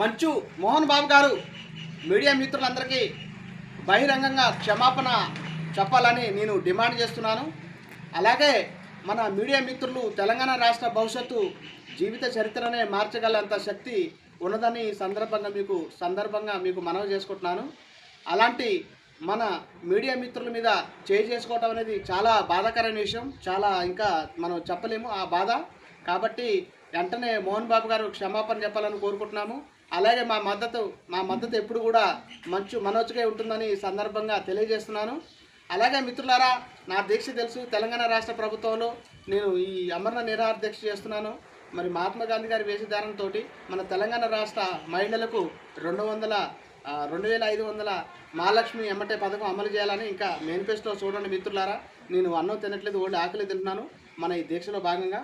మంచు మోహన్ బాబు గారు మీడియా మిత్రులందరికీ బహిరంగంగా క్షమాపణ చెప్పాలని నేను డిమాండ్ చేస్తున్నాను. అలాగే మన మీడియా మిత్రులు తెలంగాణ రాష్ట్ర భవిష్యత్తు జీవిత చరిత్రనే మార్చగలంత శక్తి ఉన్నదని సందర్భంగా మీకు సందర్భంగా మీకు మనవి చేసుకుంటున్నాను. అలాంటి మన మీడియా మిత్రుల మీద చేయి చేసుకోవటం అనేది చాలా బాధాకరమైన విషయం. చాలా ఇంకా మనం చెప్పలేము ఆ బాధ. కాబట్టి వెంటనే మోహన్ బాబు గారు క్షమాపణ చెప్పాలని కోరుకుంటున్నాము. అలాగే మా మద్దతు మా మద్దతు ఎప్పుడు కూడా మంచు మనోజ్గా ఉంటుందని సందర్భంగా తెలియజేస్తున్నాను. అలాగే మిత్రులారా నా దీక్ష తెలుసు తెలంగాణ రాష్ట్ర ప్రభుత్వంలో నేను ఈ అమరణ నిరాహార దీక్ష చేస్తున్నాను. మరి మహాత్మా గాంధీ గారి వేషధారణతో మన తెలంగాణ రాష్ట్ర మహిళలకు రెండు వందల రెండు వేల ఐదు వందల మహాలక్ష్మి ఎమ్మటే పథకం అమలు చేయాలని ఇంకా మేనిఫెస్టో చూడండి మిత్రులారా. నేను అన్నం తినట్లేదు ఓడి ఆకలి తింటున్నాను. మన ఈ దీక్షలో భాగంగా